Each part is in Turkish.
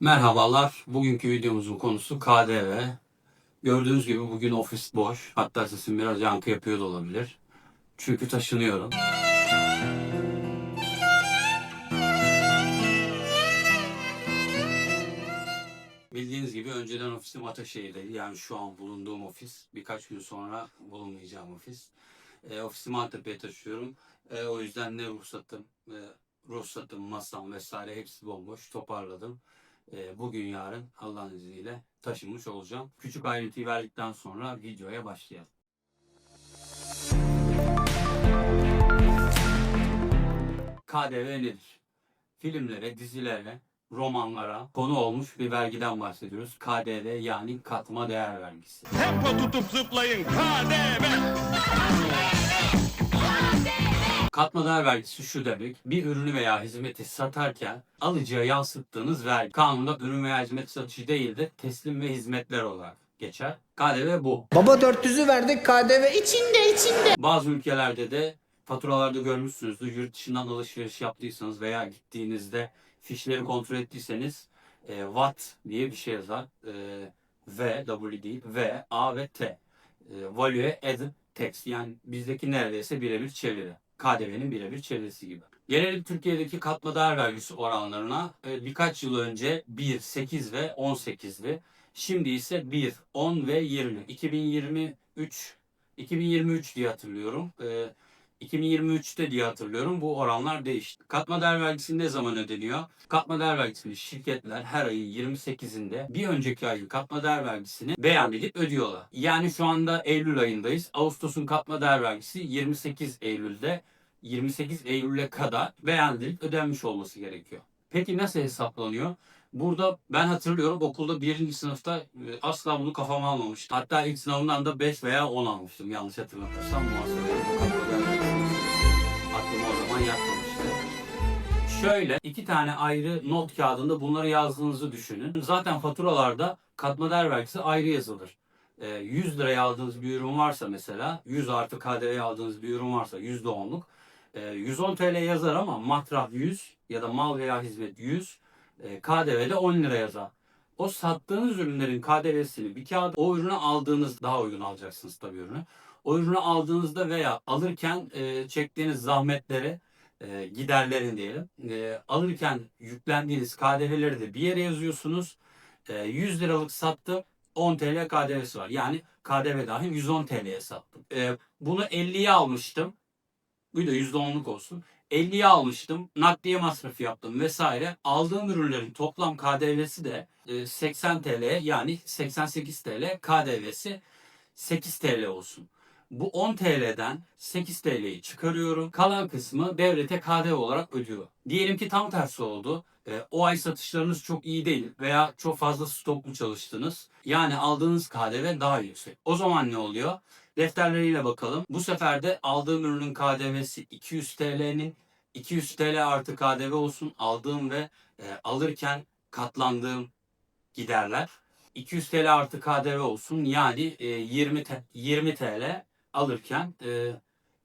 Merhabalar. Bugünkü videomuzun konusu KDV. Gördüğünüz gibi bugün ofis boş. Hatta sesim biraz yankı yapıyor da olabilir. Çünkü taşınıyorum. Bildiğiniz gibi önceden ofisim Ataşehir'deydi. Yani şu an bulunduğum ofis. Birkaç gün sonra bulunmayacağım ofis. E, ofisimi Antep'e taşıyorum. E, o yüzden ne ruhsatım, e, ruhsatım, masam vesaire hepsi bomboş. Toparladım. E, bugün yarın Allah'ın izniyle taşınmış olacağım. Küçük ayrıntıyı verdikten sonra videoya başlayalım. KDV nedir? Filmlere, dizilere, romanlara konu olmuş bir vergiden bahsediyoruz. KDV yani katma değer vergisi. Tempo tutup zıplayın KDV. Katma değer vergisi şu demek. Bir ürünü veya hizmeti satarken alıcıya yansıttığınız vergi. Kanunda ürün veya hizmet satışı değil de teslim ve hizmetler olarak geçer. KDV bu. Baba 400'ü verdik KDV içinde içinde. Bazı ülkelerde de faturalarda görmüşsünüzdür. Yurt dışından alışveriş yaptıysanız veya gittiğinizde fişleri kontrol ettiyseniz e, Watt diye bir şey yazar. E, V, W değil. V, A ve T. E, Value Added Tax. Yani bizdeki neredeyse birebir çeviri. KDV'nin birebir çevirisi gibi. Gelelim Türkiye'deki katma değer vergisi oranlarına. E, birkaç yıl önce 1, 8 ve 18'di. Şimdi ise 1, 10 ve 20. 2023 2023 diye hatırlıyorum. Ee, 2023'te diye hatırlıyorum. Bu oranlar değişti. Katma değer vergisi ne zaman ödeniyor? Katma değer vergisini şirketler her ayın 28'inde bir önceki ayın katma değer vergisini beyan edip ödüyorlar. Yani şu anda Eylül ayındayız. Ağustos'un katma değer vergisi 28 Eylül'de 28 Eylül'e kadar beyan edilip ödenmiş olması gerekiyor. Peki nasıl hesaplanıyor? Burada ben hatırlıyorum okulda birinci sınıfta e, asla bunu kafama almamıştım. Hatta ilk sınavından da 5 veya 10 almıştım yanlış hatırlamıyorsam. Muhasebe aklıma o zaman yatmamıştı. Şöyle iki tane ayrı not kağıdında bunları yazdığınızı düşünün. Zaten faturalarda katma değer vergisi ayrı yazılır. Ee, 100 liraya aldığınız bir ürün varsa mesela 100 artı KDV aldığınız bir ürün varsa %10'luk e, 110 TL yazar ama matrah 100 ya da mal veya hizmet 100 e, KDV'de 10 lira yazar. O sattığınız ürünlerin KDV'sini bir kağıda o ürünü aldığınız daha uygun alacaksınız tabii ürünü. O ürünü aldığınızda veya alırken e, çektiğiniz zahmetleri e, giderlerin diyelim. E, alırken yüklendiğiniz KDV'leri de bir yere yazıyorsunuz. E, 100 liralık sattım 10 TL KDV'si var. Yani KDV dahil 110 TL'ye sattım. E, bunu 50'ye almıştım. Bu da %10'luk olsun. 50'ye almıştım. Nakliye masrafı yaptım vesaire. Aldığım ürünlerin toplam KDV'si de e, 80 TL yani 88 TL KDV'si 8 TL olsun. Bu 10 TL'den 8 TL'yi çıkarıyorum. Kalan kısmı devlete KDV olarak ödüyor. Diyelim ki tam tersi oldu. E, o ay satışlarınız çok iyi değil veya çok fazla stoklu çalıştınız. Yani aldığınız KDV daha yüksek. O zaman ne oluyor? Defterleriyle bakalım. Bu sefer de aldığım ürünün KDV'si 200 TL'nin 200 TL artı KDV olsun aldığım ve e, alırken katlandığım giderler. 200 TL artı KDV olsun yani e, 20 te- 20 TL alırken e,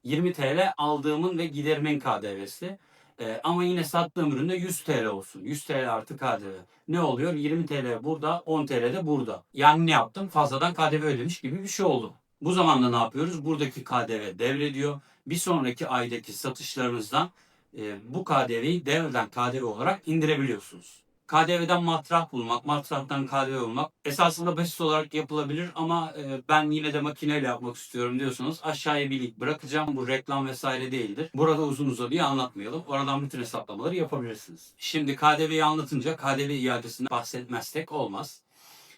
20 TL aldığımın ve giderimin KDV'si. E, ama yine sattığım üründe 100 TL olsun. 100 TL artı KDV. Ne oluyor? 20 TL burada, 10 TL de burada. Yani ne yaptım? Fazladan KDV ödemiş gibi bir şey oldu. Bu zamanda ne yapıyoruz? Buradaki KDV devrediyor. Bir sonraki aydaki satışlarınızdan e, bu KDV'yi devreden KDV olarak indirebiliyorsunuz. KDV'den matrah bulmak, matrahtan KDV bulmak esasında basit olarak yapılabilir ama e, ben yine de makineyle yapmak istiyorum diyorsanız aşağıya bir link bırakacağım. Bu reklam vesaire değildir. Burada uzun uzadıya anlatmayalım. Oradan bütün hesaplamaları yapabilirsiniz. Şimdi KDV'yi anlatınca KDV iadesinden bahsetmezsek olmaz.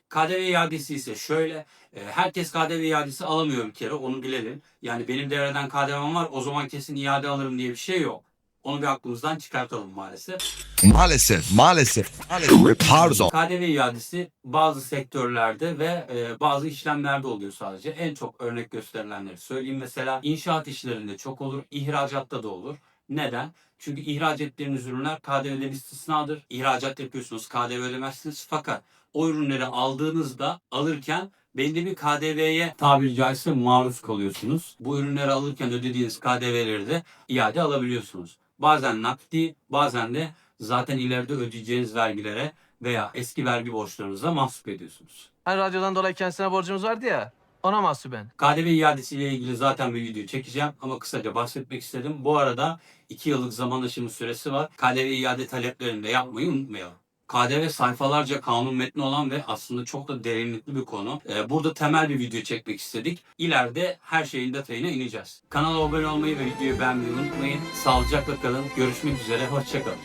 KDV iadesi ise şöyle, e, herkes KDV iadesi alamıyor bir kere onu bilelim. Yani benim devreden KDV'm var o zaman kesin iade alırım diye bir şey yok. Onu bir aklımızdan çıkartalım maalesef. Maalesef, maalesef, maalesef. Pardon. KDV iadesi bazı sektörlerde ve e, bazı işlemlerde oluyor sadece. En çok örnek gösterilenleri söyleyeyim. Mesela inşaat işlerinde çok olur, ihracatta da olur. Neden? Çünkü ihraç ettiğiniz ürünler KDV'den istisnadır. İhracat yapıyorsunuz, KDV ödemezsiniz. Fakat o ürünleri aldığınızda alırken belli bir KDV'ye tabiri caizse maruz kalıyorsunuz. Bu ürünleri alırken ödediğiniz KDV'leri de iade alabiliyorsunuz. Bazen nakdi, bazen de zaten ileride ödeyeceğiniz vergilere veya eski vergi borçlarınıza mahsup ediyorsunuz. Hani radyodan dolayı kendisine borcumuz vardı ya. Ona mahsuben. KDV iadesiyle ilgili zaten bir video çekeceğim ama kısaca bahsetmek istedim. Bu arada 2 yıllık zaman aşımı süresi var. KDV iade taleplerini de yapmayı unutmayalım. KDV sayfalarca kanun metni olan ve aslında çok da derinlikli bir konu. Ee, burada temel bir video çekmek istedik. İleride her şeyin detayına ineceğiz. Kanala abone olmayı ve videoyu beğenmeyi unutmayın. Sağlıcakla kalın. Görüşmek üzere. Hoşçakalın.